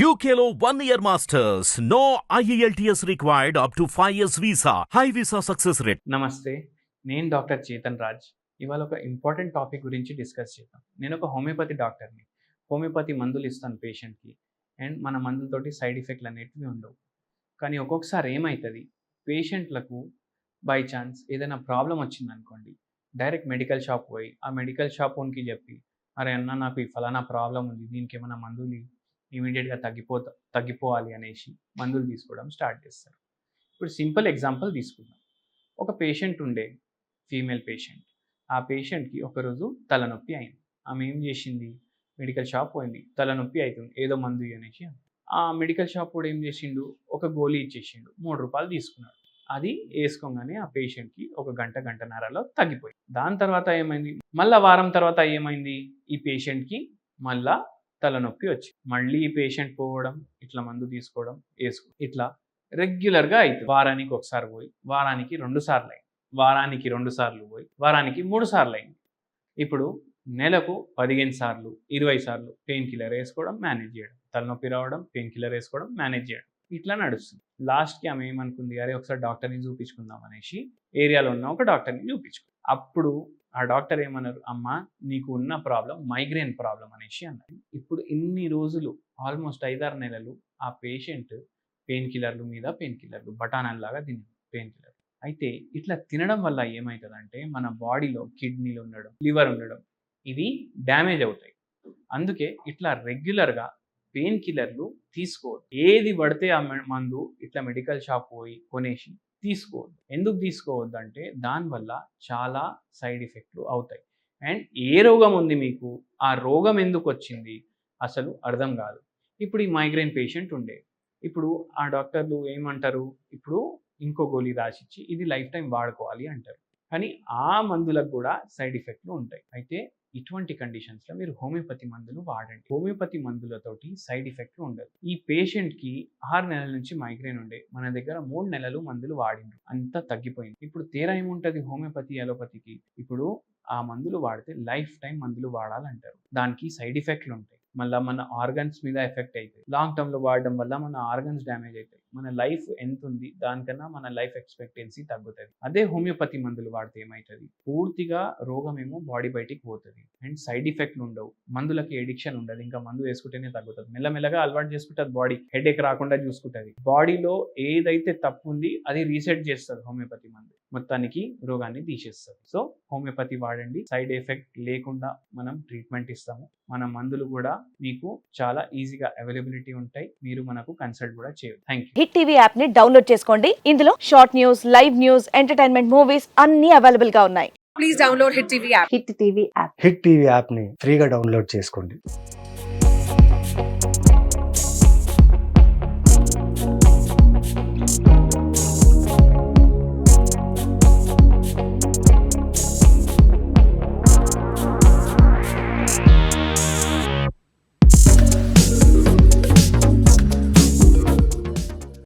యూకేలో one year masters no IELTS required up to five years visa high visa success rate నమస్తే నేను doctor Chetan Raj. ఇవాళ ఒక important topic గురించి డిస్కస్ చేద్దాం. నేను ఒక హోమియోపతి డాక్టర్ని హోమియోపతి మందులు ఇస్తాను పేషెంట్కి అండ్ మన మందులతోటి సైడ్ ఎఫెక్ట్లు అనేటివి ఉండవు. కానీ ఒక్కొక్కసారి ఏమవుతుంది పేషెంట్లకు బై ఛాన్స్ ఏదైనా ప్రాబ్లం వచ్చిందనుకోండి డైరెక్ట్ మెడికల్ షాప్ పోయి ఆ మెడికల్ షాప్ ఓన్కి చెప్పి అరే అన్న నాకు ఈ ఫలానా ప్రాబ్లం ఉంది. దీనికి ఏమైనా మందులు ఇమీడియట్గా తగ్గిపో తగ్గిపోవాలి అనేసి మందులు తీసుకోవడం స్టార్ట్ చేస్తారు. ఇప్పుడు సింపుల్ ఎగ్జాంపుల్ తీసుకుందాం. ఒక పేషెంట్ ఉండే ఫీమేల్ పేషెంట్. ఆ పేషెంట్కి ఒకరోజు తలనొప్పి అయింది. ఆమె ఏం చేసింది? మెడికల్ షాప్ పోయింది. తలనొప్పి అవుతుంది. ఏదో మందు అనేసి ఆ మెడికల్ షాప్ కూడా ఏం చేసిండు? ఒక గోళీ ఇచ్చేసిండు. మూడు రూపాయలు తీసుకున్నాడు. అది వేసుకోగానే ఆ పేషెంట్కి ఒక గంట గంటన్నరలో తగ్గిపోయింది. దాని తర్వాత ఏమైంది? మళ్ళా వారం తర్వాత ఏమైంది? ఈ పేషెంట్కి మళ్ళా తలనొప్పి వచ్చి మళ్ళీ పేషెంట్ పోవడం ఇట్లా మందు తీసుకోవడం వేసుకో ఇట్లా రెగ్యులర్గా అవుతుంది వారానికి ఒకసారి పోయి వారానికి రెండు సార్లు అయింది. వారానికి రెండు సార్లు పోయి వారానికి మూడు సార్లు అయింది. ఇప్పుడు నెలకు పదిహేను సార్లు ఇరవై సార్లు పెయిన్ కిల్లర్ వేసుకోవడం మేనేజ్ చేయడం. తలనొప్పి రావడం పెయిన్ కిల్లర్ వేసుకోవడం మేనేజ్ చేయడం. ఇట్లా నడుస్తుంది. లాస్ట్కి ఆమె ఏమనుకుంది? అరే ఒకసారి డాక్టర్ని చూపించుకుందాం అనేసి ఏరియాలో ఉన్న ఒక డాక్టర్ని చూపించుకుంది. అప్పుడు ఆ డాక్టర్ ఏమన్నారు? అమ్మ నీకు ఉన్న ప్రాబ్లం మైగ్రేన్ ప్రాబ్లం అనేసి అన్నారు. ఇప్పుడు ఇన్ని రోజులు ఆల్మోస్ట్ ఐదారు నెలలు ఆ పేషెంట్ పెయిన్ కిల్లర్లు మీద పెయిన్ కిల్లర్లు బఠానల్లాగా తిని పెయిన్ కిల్లర్. అయితే ఇట్లా తినడం వల్ల ఏమవుతుందంటే మన బాడీలో కిడ్నీలు ఉండడం లివర్ ఉండడం ఇవి డ్యామేజ్ అవుతాయి. అందుకే ఇట్లా రెగ్యులర్గా పెయిన్ కిల్లర్లు తీసుకోవద్దు. ఏది పడితే ఆ మందు ఇట్లా మెడికల్ షాప్ పోయి కొనేసి తీసుకోవద్దు. ఎందుకు తీసుకోవద్దు అంటే దానివల్ల చాలా సైడ్ ఎఫెక్ట్లు అవుతాయి. అండ్ ఏ రోగం ఉంది మీకు? ఆ రోగం ఎందుకు వచ్చింది? అసలు అర్థం కాదు. ఇప్పుడు ఈ మైగ్రేన్ పేషెంట్ ఉండే. ఇప్పుడు ఆ డాక్టర్లు ఏమంటారు? ఇప్పుడు ఇంకో గోళీ రాసిచ్చి ఇది లైఫ్ టైం వాడుకోవాలి అంటారు. కానీ ఆ మందులకు కూడా సైడ్ ఎఫెక్ట్లు ఉంటాయి. అయితే ఇటువంటి కండిషన్స్లో మీరు హోమియోపతి మందులు వాడండి. హోమియోపతి మందులతోటి సైడ్ ఎఫెక్ట్లు ఉండదు. ఈ పేషెంట్కి ఆరు నెలల నుంచి మైగ్రేన్ ఉండే. మన దగ్గర మూడు నెలలు మందులు వాడిండ్రు. అంతా తగ్గిపోయింది. ఇప్పుడు తీరా ఏముంటుంది హోమియోపతి అలోపతికి? ఇప్పుడు ఆ మందులు వాడితే లైఫ్ టైం మందులు వాడాలంటారు. దానికి సైడ్ ఎఫెక్ట్లు ఉంటాయి. మళ్ళీ మన ఆర్గన్స్ మీద ఎఫెక్ట్ అవుతాయి లాంగ్ టర్మ్లో వాడడం వల్ల మన ఆర్గన్స్ డ్యామేజ్ అవుతాయి మన లైఫ్ ఎంత ఉంది దానికన్నా మన లైఫ్ ఎక్స్పెక్టెన్సీ తగ్గుతుంది. అదే హోమియోపతి మందులు వాడితే ఏమవుతుంది పూర్తిగా రోగం ఏమో బాడీ బయటికి పోతుంది. అండ్ సైడ్ ఎఫెక్ట్లు ఉండవు. మందులకి ఎడిక్షన్ ఉండదు. ఇంకా మందు వేసుకుంటేనే తగ్గుతుంది. మెల్లమెల్లగా అలవాటు చేసుకుంటుంది బాడీ హెడ్ రాకుండా చూసుకుంటుంది. బాడీలో ఏదైతే తప్పు ఉంది అది రీసెట్ చేస్తుంది హోమియోపతి మందు. మొత్తానికి రోగాన్ని తీసేస్తుంది. సో హోమియోపతి వాడండి. సైడ్ ఎఫెక్ట్ లేకుండా మనం ట్రీట్మెంట్ ఇస్తాము. మన మందులు కూడా మీకు చాలా ఈజీగా అవైలబిలిటీ ఉంటాయి. మీరు మనకు కన్సల్ట్ కూడా చేయదు థ్యాంక్ యూ హిట్ టీవీ యాప్ని డౌన్లోడ్ చేసుకోండి. ఇందులో short news live news entertainment movies అన్ని అవైలబుల్గా ఉన్నాయి. please download Hit TV app. Hit TV app. Hit TV యాప్ని ఫ్రీగా డౌన్లోడ్ చేసుకోండి.